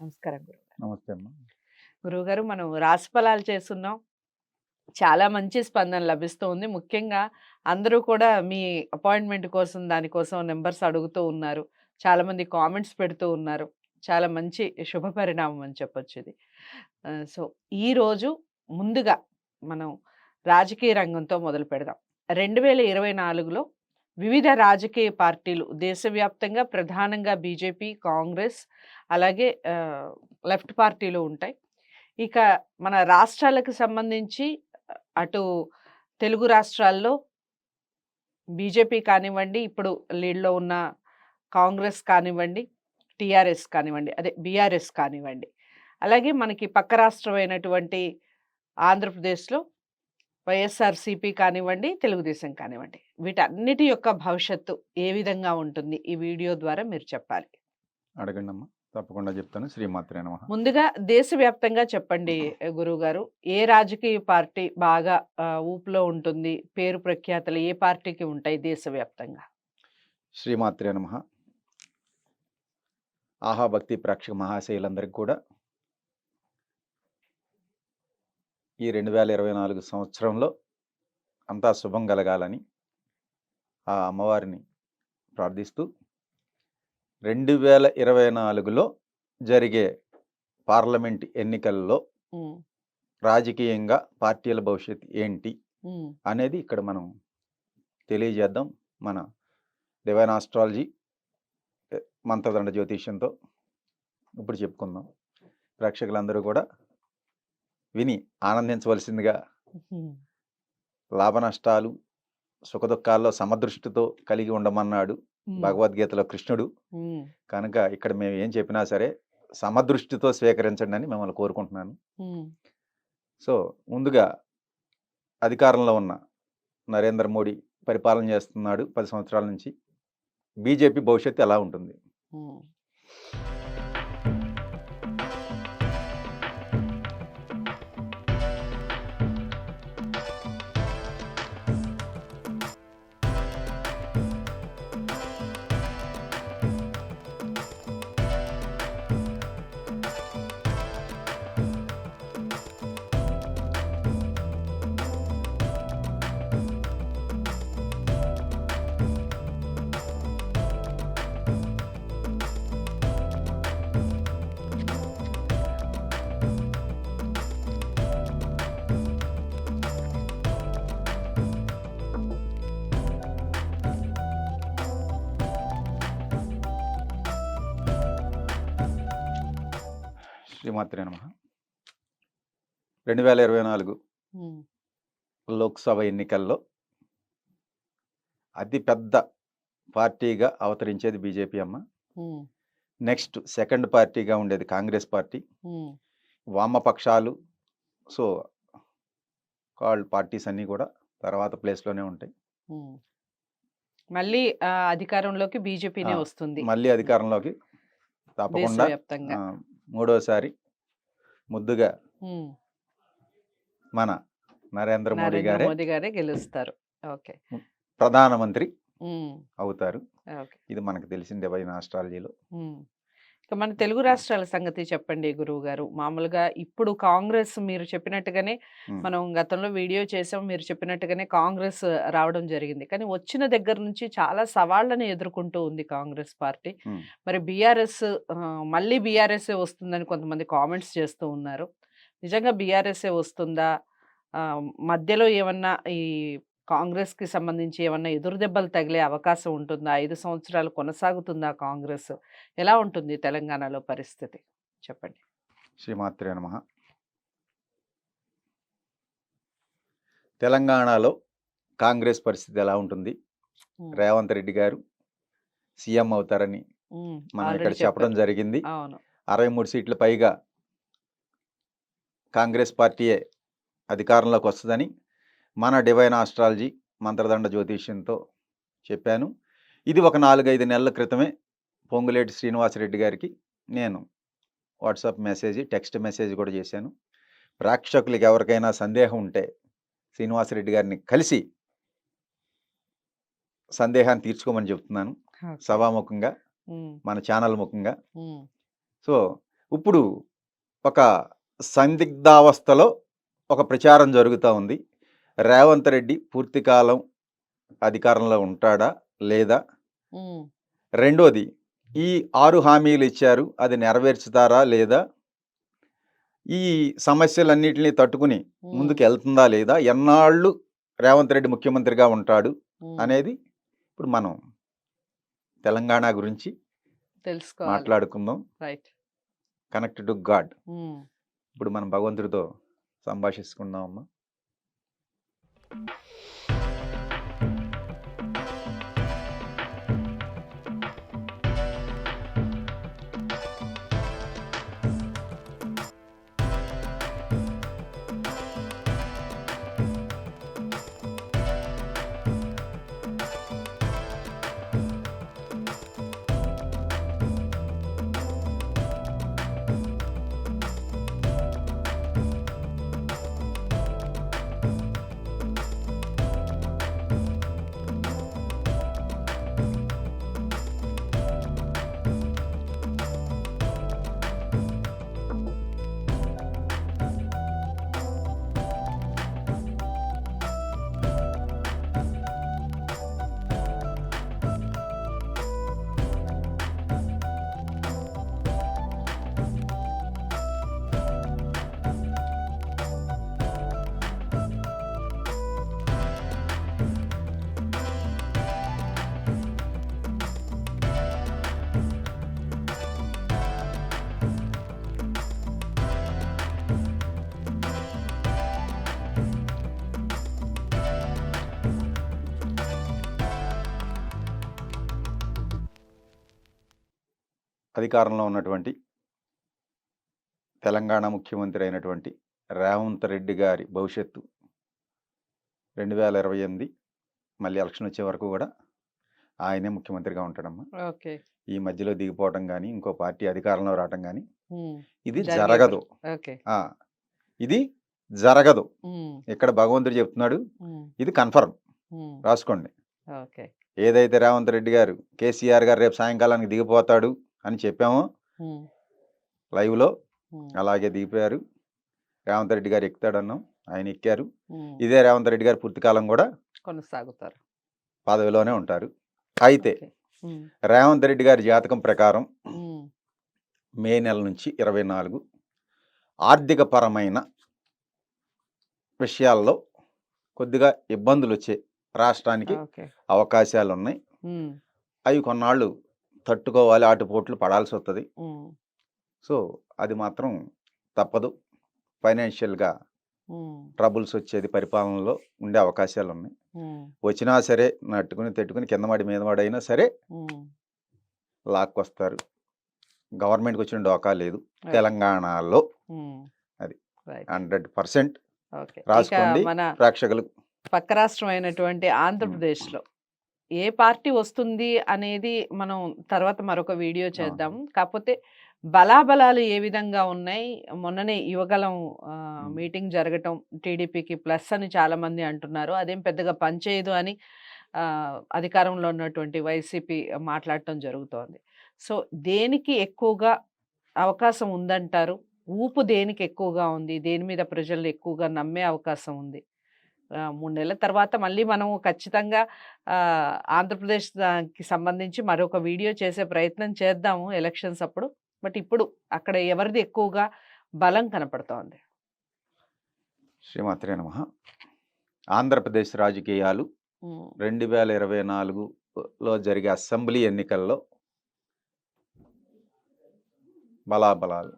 నమస్కారం గురువు నమస్తే అమ్మా. గురువుగారు మనం రాశి ఫలాలు చేస్తున్నాం. చాలా మంచి స్పందన లభిస్తూ ఉంది ముఖ్యంగా అందరూ కూడా మీ అపాయింట్మెంట్ కోసం దానికోసం నెంబర్స్ అడుగుతూ ఉన్నారు. చాలా మంది కామెంట్స్ పెడుతూ ఉన్నారు. చాలా మంచి శుభ పరిణామం అని చెప్పొచ్చు ఇది. సో ఈ రోజు ముందుగా మనం రాజకీయ రంగంతో మొదలు పెడదాం. రెండు వేల ఇరవై నాలుగులో వివిధ రాజకీయ పార్టీలు దేశవ్యాప్తంగా ప్రధానంగా బీజేపీ కాంగ్రెస్ అలాగే లెఫ్ట్ పార్టీలు ఉంటాయి. ఇక మన రాష్ట్రాలకు సంబంధించి అటు తెలుగు రాష్ట్రాల్లో బీజేపీ కానివ్వండి ఇప్పుడు లీడ్లో ఉన్న కాంగ్రెస్ కానివ్వండి టీఆర్ఎస్ కానివ్వండి అదే బీఆర్ఎస్ కానివ్వండి. అలాగే మనకి పక్క రాష్ట్రమైనటువంటి ఆంధ్రప్రదేశ్లో వైఎస్ఆర్సీపీ కానివ్వండి తెలుగుదేశం కానివ్వండి వీటన్నిటి యొక్క భవిష్యత్తు ఏ విధంగా ఉంటుంది? ఈ వీడియో ద్వారా మీరు చెప్పాలి. అడగండి అమ్మా తప్పకుండా చెప్తాను. శ్రీమాత్రే నమ. ముందుగా దేశవ్యాప్తంగా చెప్పండి గురువు గారు ఏ రాజకీయ పార్టీ బాగా ఊపులో ఉంటుంది? పేరు ప్రఖ్యాతలు ఏ పార్టీకి ఉంటాయి దేశవ్యాప్తంగా? శ్రీమాత్రే నమ. ఆహా భక్తి ప్రేక్షక మహాశయులందరికీ కూడా ఈ రెండు వేల ఇరవై నాలుగు సంవత్సరంలో అంతా శుభం కలగాలని ఆ అమ్మవారిని ప్రార్థిస్తూ రెండు వేల ఇరవై నాలుగులో జరిగే పార్లమెంట్ ఎన్నికల్లో రాజకీయంగా పార్టీల భవిష్యత్ ఏంటి అనేది ఇక్కడ మనం తెలియజేద్దాం. మన డివైన్ ఆస్ట్రాలజీ మంత్రదండ జ్యోతిష్యంతో ఇప్పుడు చెప్పుకుందాం. ప్రేక్షకులందరూ కూడా విని ఆనందించవలసిందిగా లాభ నష్టాలు సుఖదుఖాల్లో సమదృష్టితో కలిగి ఉండమన్నాడు భగవద్గీతలో కృష్ణుడు. కనుక ఇక్కడ మేము ఏం చెప్పినా సరే సమదృష్టితో స్వీకరించండి అని మిమ్మల్ని కోరుకుంటున్నాను. సో ముందుగా అధికారంలో ఉన్న నరేంద్ర మోడీ పరిపాలన చేస్తున్నాడు పది సంవత్సరాల నుంచి. బీజేపీ భవిష్యత్తు ఎలా ఉంటుంది? శ్రీమాత్రే నమ. రెండు వేల ఇరవై నాలుగు లోక్సభ ఎన్నికల్లో అతి పెద్ద పార్టీగా అవతరించేది బీజేపీ అమ్మ. నెక్స్ట్ సెకండ్ పార్టీగా ఉండేది కాంగ్రెస్ పార్టీ. వామపక్షాలు సో కాల్డ్ పార్టీస్ అన్నీ కూడా తర్వాత ప్లేస్లోనే ఉంటాయి. మళ్ళీ అధికారంలోకి బీజేపీనే వస్తుంది. మళ్ళీ అధికారంలోకి తప్పకుండా మూడోసారి ముద్దుగా మన నరేంద్ర మోడీ గారే మోదీ గారే గెలుస్తారు. ఓకే. ప్రధానమంత్రి అవుతారు. ఇది మనకు తెలిసిన డివైన్ ఆస్ట్రాలజీలో మన తెలుగు రాష్ట్రాల సంగతి చెప్పండి గురువు గారు. మామూలుగా ఇప్పుడు కాంగ్రెస్ మీరు చెప్పినట్టుగానే మనం గతంలో వీడియో చేసాం మీరు చెప్పినట్టుగానే కాంగ్రెస్ రావడం జరిగింది. కానీ వచ్చిన దగ్గర నుంచి చాలా సవాళ్ళని ఎదుర్కొంటూ ఉంది కాంగ్రెస్ పార్టీ. మరి బీఆర్ఎస్ మళ్ళీ బీఆర్ఎస్ వస్తుందని కొంతమంది కామెంట్స్ చేస్తూ ఉన్నారు. నిజంగా బీఆర్ఎస్ఏ వస్తుందా? మధ్యలో ఏమన్నా ఈ కాంగ్రెస్కి సంబంధించి ఏమన్నా ఎదురు దెబ్బలు తగిలే అవకాశం ఉంటుందా? ఐదు సంవత్సరాలు కొనసాగుతుందా కాంగ్రెస్? ఎలా ఉంటుంది తెలంగాణలో పరిస్థితి? చెప్పండి. శ్రీమాత్రే నమ. తెలంగాణలో కాంగ్రెస్ పరిస్థితి ఎలా ఉంటుంది? రేవంత్ రెడ్డి గారు సీఎం అవుతారని మనం ఇక్కడ చెప్పడం. జరిగింది. అరవై మూడు సీట్ల పైగా కాంగ్రెస్ పార్టీయే అధికారంలోకి వస్తుందని మన డివైన్ ఆస్ట్రాలజీ మంత్రదండ జ్యోతిష్యంతో చెప్పాను. ఇది ఒక నాలుగైదు నెలల క్రితమే పొంగులేటి శ్రీనివాసరెడ్డి గారికి నేను వాట్సాప్ మెసేజ్ టెక్స్ట్ మెసేజ్ కూడా చేశాను. ప్రేక్షకులకి ఎవరికైనా సందేహం ఉంటే శ్రీనివాసరెడ్డి గారిని కలిసి సందేహాన్ని తీర్చుకోమని చెప్తున్నాను. సభాముఖంగా మన ఛానల్ ముఖంగా. సో ఇప్పుడు ఒక సందిగ్ధావస్థలో ఒక ప్రచారం జరుగుతూ ఉంది. రేవంత్ రెడ్డి పూర్తి కాలం అధికారంలో ఉంటాడా? లేదా? రెండోది ఈ ఆరు హామీలు ఇచ్చారు అది నెరవేర్చుతారా లేదా? ఈ సమస్యలన్నిటిని తట్టుకుని ముందుకు వెళ్తుందా లేదా? ఎన్నాళ్ళు రేవంత్ రెడ్డి ముఖ్యమంత్రిగా ఉంటాడు అనేది ఇప్పుడు మనం తెలంగాణ గురించి తెలుసుకోవాలి. మాట్లాడుకుందాం. రైట్. Connect to God. ఇప్పుడు మనం భగవంతుడితో సంభాషిస్తున్నాం అమ్మా Mm-hmm. అధికారంలో ఉన్నటువంటి తెలంగాణ ముఖ్యమంత్రి అయినటువంటి రేవంత్ రెడ్డి గారి భవిష్యత్తు రెండు వేల ఇరవై ఎనిమిది మళ్ళీ ఎలక్షన్ వచ్చే వరకు కూడా ఆయనే ముఖ్యమంత్రిగా ఉంటాడమ్మా. ఓకే. ఈ మధ్యలో దిగిపోవటం కానీ ఇంకో పార్టీ అధికారంలో రావటం కానీ ఇది జరిగేది. ఇది జరగదు. ఇక్కడ భగవంతుడు చెప్తున్నాడు ఇది కన్ఫర్మ్. రాసుకోండి. ఏదైతే రేవంత్ రెడ్డి గారు కేసీఆర్ గారు రేపు సాయంకాలానికి దిగిపోతాడు అని చెప్పామో. లైవ్లో అలాగే దిగిపోయారు. రేవంత్ రెడ్డి గారు ఎక్కుతాడన్నాం. ఆయన ఎక్కారు. ఇదే రేవంత్ రెడ్డి గారు పూర్తి కాలం కూడా కొనసాగుతారు. పదవిలోనే ఉంటారు. అయితే రేవంత్ రెడ్డి గారి జాతకం ప్రకారం మే నెల నుంచి ఇరవై నాలుగు ఆర్థిక పరమైన విషయాల్లో కొద్దిగా ఇబ్బందులు వచ్చే రాష్ట్రానికి అవకాశాలు ఉన్నాయి అవి కొన్నాళ్ళు తట్టుకోవాలి ఆటుపోట్లు పడాల్సి వస్తుంది సో అది మాత్రం తప్పదు. ఫైనాన్షియల్గా ట్రబుల్స్ వచ్చేది పరిపాలనలో ఉండే అవకాశాలు ఉన్నాయి వచ్చినా సరే నట్టుకుని తట్టుకుని కింద మాడి మీద మాడి అయినా సరే లాక్కొస్తారు. గవర్నమెంట్కి వచ్చిన డోకా లేదు. తెలంగాణలో అది. హండ్రెడ్ పర్సెంట్ రాసుకోండి. ప్రేక్షకులు పక్క రాష్ట్రం అయినటువంటి ఆంధ్రప్రదేశ్లో ఏ పార్టీ వస్తుంది అనేది మనం తర్వాత మరొక వీడియో చేద్దాం. కాకపోతే బలాబలాలు ఏ విధంగా ఉన్నాయి? మొన్ననే యువగలం. మీటింగ్ జరగటం టీడీపీకి ప్లస్ అని చాలా మంది అంటున్నారు. అదేం పెద్దగా పనిచేయదు అని అధికారంలో ఉన్నటువంటి వైసీపీ మాట్లాడటం జరుగుతోంది. సో దేనికి ఎక్కువగా అవకాశం ఉందంటారు? ఊపు దేనికి ఎక్కువగా ఉంది? దేని మీద ప్రజలు ఎక్కువగా నమ్మే అవకాశం ఉంది? మూడు నెలల తర్వాత మళ్ళీ మనం ఖచ్చితంగా ఆ, ఆంధ్రప్రదేశ్ దానికి సంబంధించి మరొక వీడియో చేసే ప్రయత్నం చేద్దాము ఎలక్షన్స్ అప్పుడు. బట్ ఇప్పుడు అక్కడ ఎవరిది ఎక్కువగా బలం కనపడుతోంది. శ్రీమాత్రే నమ. ఆంధ్రప్రదేశ్ రాజకీయాలు రెండు వేల ఇరవై నాలుగులో జరిగే అసెంబ్లీ ఎన్నికల్లో బలాబలాలు.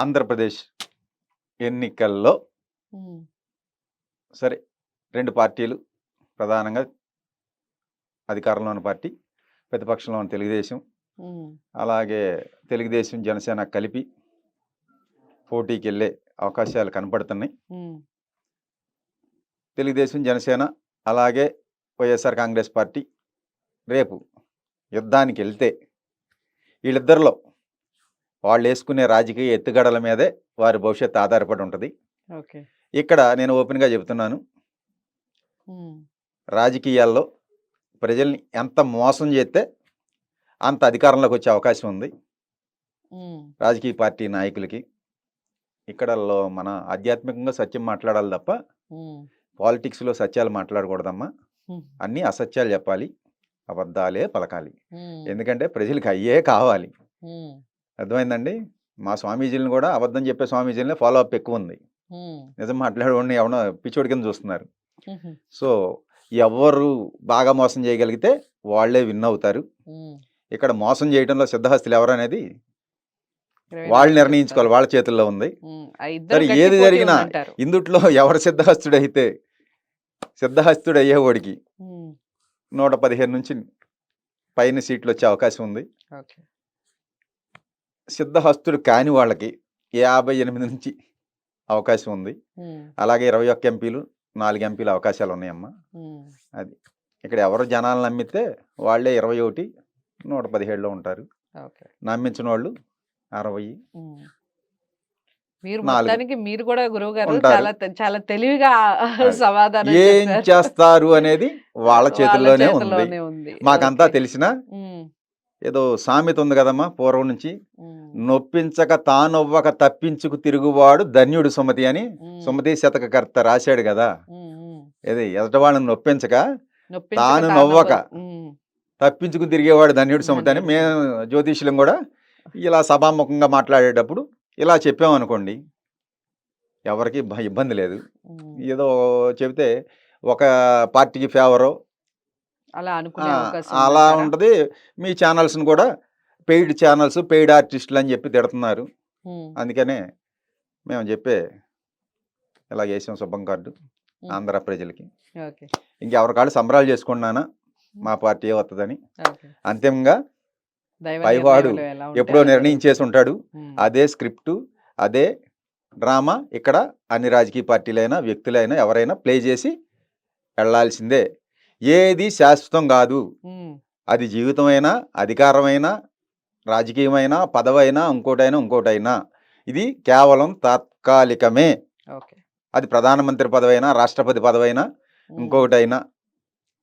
ఆంధ్రప్రదేశ్ ఎన్నికల్లో సరే రెండు పార్టీలు ప్రధానంగా అధికారంలో ఉన్న పార్టీ ప్రతిపక్షంలో ఉన్న తెలుగుదేశం అలాగే తెలుగుదేశం జనసేన కలిపి పోటీకి వెళ్ళే అవకాశాలు కనపడుతున్నాయి. తెలుగుదేశం జనసేన అలాగే వైఎస్ఆర్ కాంగ్రెస్ పార్టీ రేపు యుద్ధానికి వెళ్తే వీళ్ళిద్దరిలో వాళ్ళు వేసుకునే రాజకీయ ఎత్తుగడల మీదే వారి భవిష్యత్తు ఆధారపడి ఉంటుంది. ఓకే. ఇక్కడ నేను ఓపెన్గా చెబుతున్నాను. రాజకీయాల్లో ప్రజల్ని ఎంత మోసం చేస్తే అంత అధికారంలోకి వచ్చే అవకాశం ఉంది. రాజకీయ పార్టీ నాయకులకి. ఇక్కడ మన ఆధ్యాత్మికంగా సత్యం మాట్లాడాలి తప్ప పాలిటిక్స్లో సత్యాలు మాట్లాడకూడదమ్మా. అన్నీ అసత్యాలు చెప్పాలి. అబద్ధాలే పలకాలి. ఎందుకంటే ప్రజలకు అయ్యే కావాలి. అర్థమైందండి? మా స్వామీజీలను కూడా అబద్ధం చెప్పే స్వామీజీలనే ఫాలో అప్ ఎక్కువ ఉంది నిజం మాట్లాడేవాడిని ఎవడో పిచ్చోడి కింద చూస్తున్నారు. సో ఎవరు బాగా మోసం చేయగలిగితే వాళ్ళే విన్ అవుతారు. ఇక్కడ మోసం చేయడంలో సిద్ధహస్తులు ఎవరు అనేది వాళ్ళు నిర్ణయించుకోవాలి వాళ్ళ చేతుల్లో ఉంది. సరే, ఏది జరిగినా. ఇందుట్లో ఎవరు సిద్ధహస్తుడైతే సిద్ధహస్తుడు అయ్యేవాడికి నూట పదిహేను నుంచి పైన సీట్లు వచ్చే అవకాశం ఉంది. ఓకే సిద్ధహస్తుడు కాని వాళ్ళకి యాభై ఎనిమిది నుంచి అవకాశం ఉంది అలాగే ఇరవై ఒక్క ఎంపీలు నాలుగు ఎంపీలు అవకాశాలు ఉన్నాయమ్మా ఉమ్, ఇక్కడ ఎవరు జనాలు నమ్మితే వాళ్ళే ఇరవై ఒకటి నూట పదిహేడులో ఉంటారు నమ్మించిన వాళ్ళు అరవై. మీరు. మొత్తానికి మీరు కూడా గురువు గారు. చాలా చాలా తెలివిగా అది. సమాధానం ఏం. చేస్తారు అనేది వాళ్ళ చేతుల్లోనే ఉంది మాకంతా. తెలిసిన ఏదో సామెత ఉంది కదమ్మా పూర్వం నుంచి. నొప్పించక తానొవ్వక తప్పించుకు తిరుగువాడు ధన్యుడు సుమతి అని సుమతి శతకకర్త రాశాడు కదా. ఏది ఎదట వాళ్ళని నొప్పించక తాను నవ్వక. తప్పించుకు తిరిగేవాడు ధన్యుడు సుమతి అని మేము జ్యోతిష్యులం కూడా ఇలా సభాముఖంగా మాట్లాడేటప్పుడు ఇలా చెప్పామనుకోండి ఎవరికి ఇబ్బంది లేదు. ఏదో చెబితే ఒక పార్టీకి ఫేవరో అలా అనుకునే ఆ, అవకాశం అలా? ఉంటుంది. మీ ఛానల్స్ని కూడా పెయిడ్ ఛానల్స్ పెయిడ్ ఆర్టిస్టులు అని చెప్పి తిడుతున్నారు. అందుకనే మేము చెప్పే ఇలా వేసాం శుభం కార్డు. ఆంధ్ర ప్రజలకి. ఓకే. ఇంకెవరికాళ్ళు సంబరాలు చేసుకున్నానా మా పార్టీ వస్తుందని అంతిమంగా పైవాడు ఎప్పుడో అలా నిర్ణయం చేసి ఉంటాడు అదే స్క్రిప్టు అదే డ్రామా ఇక్కడ అన్ని రాజకీయ పార్టీలైనా వ్యక్తులైనా ఎవరైనా ప్లే చేసి వెళ్ళాల్సిందే. ఏది శాశ్వతం కాదు. అది జీవితమైనా అధికారమైనా రాజకీయమైనా పదవైనా ఇంకోటైనా ఇంకోటైనా. ఇది కేవలం తాత్కాలికమే. ఓకే. అది ప్రధానమంత్రి పదవైనా రాష్ట్రపతి పదవైనా ఇంకొకటైనా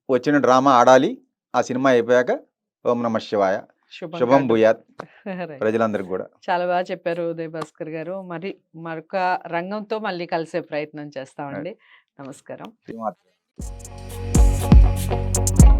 వచ్చిన డ్రామా ఆడాలి. ఆ సినిమా అయిపోయాక ఓం నమ శివాయ. శుభం. భూయాత్. ప్రజలందరికీ కూడా. చాలా బాగా చెప్పారు ఉదయ్ భాస్కర్ గారు. మరి మరొక రంగంతో మళ్ళీ కలిసే ప్రయత్నం చేస్తామండి. నమస్కారం. Thank you.